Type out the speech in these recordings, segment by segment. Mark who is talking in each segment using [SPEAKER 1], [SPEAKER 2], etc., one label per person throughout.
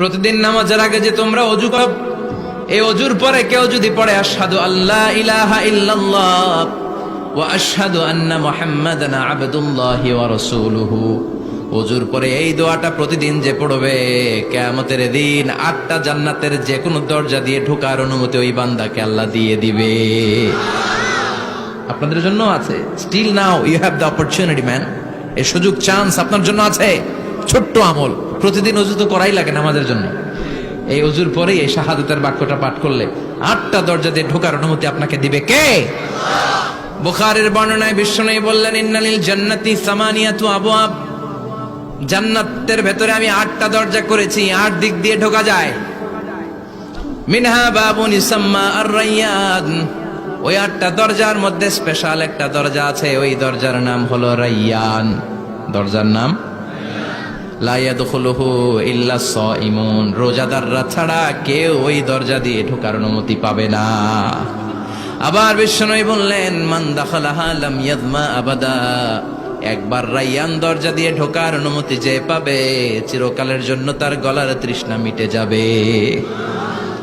[SPEAKER 1] প্রতিদিন নামাজের আগে যে তোমরা অজু করো, এই অজুর পরে কেউ যদি পড়ে আসাদু আল্লাহ ইলাহা ইল্লাল্লাহ ওয়া আশহাদু আন্না মুহাম্মাদান আবদুল্লাহি ওয়া রাসূলুহু। অজুর পরে এই দোয়াটা প্রতিদিন যে পড়বে, কেয়ামতের দিন আটটা জান্নাতের যে কোনো দরজা দিয়ে ঢোকার অনুমতি ওই বান্দাকে আল্লাহ দিয়ে দিবে। আপনাদের জন্য আছে। Still now you have the opportunity man এই সুযোগ চান্স আপনার জন্য আছে। ছোট্ট আমল। প্রতিদিন অজু তো করাই লাগে না আমাদের জন্য। এই অজুর পরেই এই শাহাদতের বাক্যটা পাঠ করলে আটটা দরজা দিয়ে ঢোকার অনুমতি আপনাকে দিবে কে? বুখারের বর্ণনায় বিষ্ণু বললেন, ইন্নালিল জান্নাতি সামানিয়াতু আবওয়াব। জান্নাতের ভেতরে আমি আটটা দরজা করেছি, আট দিক দিয়ে ঢোকা যায়। মিনহা বাবুন ইসাম্মা আর রাইয়ান ওই আটটা দরজার মধ্যে স্পেশাল একটা দরজা আছে, ওই দরজার নাম হলো রাইয়ান। দরজার নাম? রোজাদাররা ছাড়া কেউ ওই দরজা দিয়ে ঢোকার অনুমতি পাবে না। আবার বিষ্ণুই বললেন, মান আবাদা। একবার রাইয়ান দরজা দিয়ে ঢোকার অনুমতি যে পাবে, চিরকালের জন্য তার গলার তৃষ্ণা মিটে যাবে।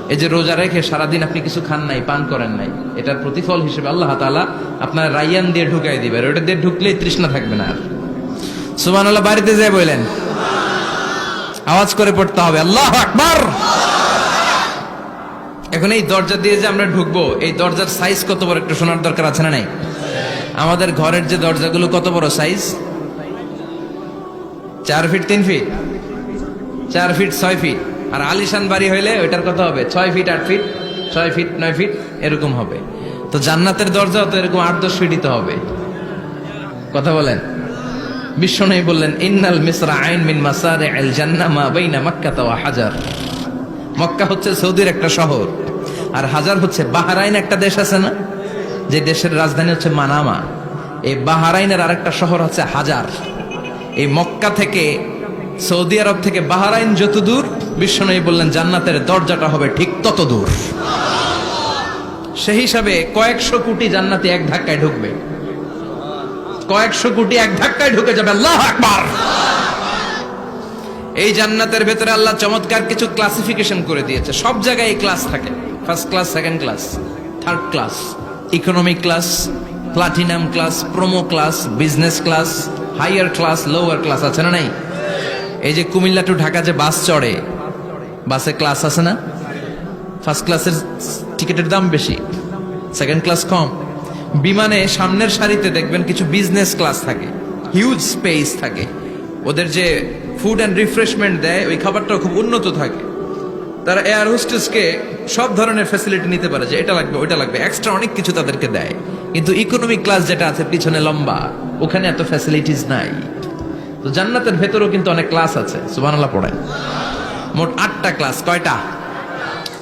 [SPEAKER 1] এই যে রোজা রেখে সারাদিন আপনি কিছু খান নাই, পান করেন নাই, এটার প্রতিফল হিসেবে আল্লাহ তালা আপনার রাইয়ান দিয়ে ঢুকাই দিবে। ওটা দিয়ে ঢুকলেই তৃষ্ণা থাকবে না। আর সুবহানাল্লাহ, বাড়িতে যায় বললেন আওয়াজ করে পড়তে হবে, আল্লাহ আকবার। এখন এই দরজা দিয়ে যে আমরা ঢুকবো, এই দরজার সাইজ কত বড় একটু শোনার দরকার আছে না নাই? আমাদের ঘরের যে দরজাগুলো কত বড় সাইজ চার ফিট তিন ফিট চার ফিট ছয় ফিট আর আলিশান বাড়ি হইলে ওইটার কত হবে? ছয় ফিট আট ফিট ছয় ফিট নয় ফিট এরকম হবে। তো জান্নাতের দরজা তো এরকম আট দশ ফিটই তো হবে। কথা বলেন? বিশ্ব নেই বললেন, ইন্নাল মিসরা আইন মিন মাসারে আল জান্না মা বাইনা মক্কা ওয়া হাজার। মক্কা হচ্ছে সৌদির একটা শহর, আর হাজার হচ্ছে বাহারাইন একটা দেশ আছে না? যে দেশের রাজধানী হচ্ছে মানামা। এই বাহারাইনের আরেকটা শহর হচ্ছে হাজার। এই মক্কা থেকে, সৌদি আরব থেকে বাহারাইন যত দূর বিশ্বনবী বললেন, জান্নাতের দরজাটা হবে ঠিক তত দূর। সেই হিসাবে কয়েকশো কোটি জান্নাতে এক ধাক্কায় ঢুকবে। কয়েকশো কোটি এক ধাক্কায় ঢুকে যাবে। আল্লাহ আকবার। এই জান্নাতের ভেতরে আল্লাহ চমৎকার কিছু ক্লাসিফিকেশন করে দিয়েছে। সব জায়গায় এই ক্লাস থাকে। First class second class third class economic class platinum class promo class business class higher class lower class আছে না নাই? এই যে কুমিল্লা টু ঢাকা যে বাস চড়ে বাসে ক্লাস আছে না? ফার্স্ট ক্লাসের টিকিটের দাম বেশি সেকেন্ড ক্লাস কম। বিমানে সামনের সারিতে দেখবেন কিছু বিজনেস ক্লাস থাকে হিউজ স্পেস থাকে। ওদের যে ফুড অ্যান্ড রিফ্রেশমেন্ট দেয়, ওই খাবারটাও খুব উন্নত থাকে। তারা এয়ার হোস্টেসকে সব ধরনের ফ্যাসিলিটি নিতে পারে যে এটা লাগবে, ওইটা লাগবে। এক্সট্রা অনেক কিছু তাদেরকে দেয়। কিন্তু ইকোনমিক ক্লাস যেটা আছে, পিছনে লম্বা, ওখানে এত ফ্যাসিলিটিস নাই। তো জান্নাতের ভেতরেও কিন্তু অনেক ক্লাস আছে, সুবহানাল্লাহ পড়েন। মোট আটটা ক্লাস কয়টা?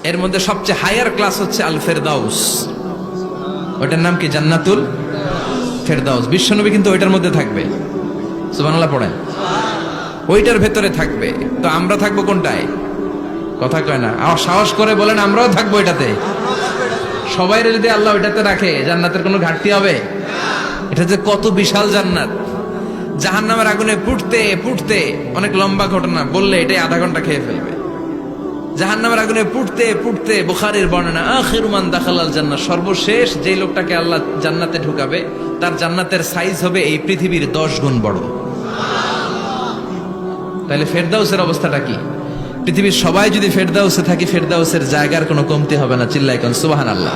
[SPEAKER 1] এর মধ্যে সবচেয়ে হায়ার ক্লাস হচ্ছে আল ফেরদাউস ওইটার নাম কি? জান্নাতুল ফেরদাউস। বিশ্বনবী কিন্তু ওইটার মধ্যে থাকবে। সুবহানাল্লাহ পড়েন। ওইটার ভেতরে থাকবে। তো আমরা থাকব কোনটায়? কথা কয় না। আর সাহস করে বলেন, আমরাও থাকব এটাতে সবাই যদি আল্লাহ ওইটাতে রাখে, জান্নাতের কোনো ঘাটতি হবে? এটা যে কত বিশাল জান্নাত। জাহান্নামের আগুনে পুড়তে পুড়তে, অনেক লম্বা ঘটনা। বললে এটাই আধা ঘণ্টা খেয়ে ফেলবে। জাহান নামের আগুনে পুড়তে পুড়তে বুখারের বর্ণনা আখিরুমান দাখালাল জান্নাত সর্বশেষ যে লোকটাকে আল্লাহ জান্নাতে ঢুকাবে, তার জান্নাতের সাইজ হবে এই পৃথিবীর দশ গুণ বড়। তাহলে ফেরদাউসের অবস্থাটা কি? পৃথিবীর সবাই যদি ফেরদাউসে থাকি, ফেরদাউসের জায়গার কোনো কমতি হবে না চিল্লাইকন সুবাহান আল্লাহ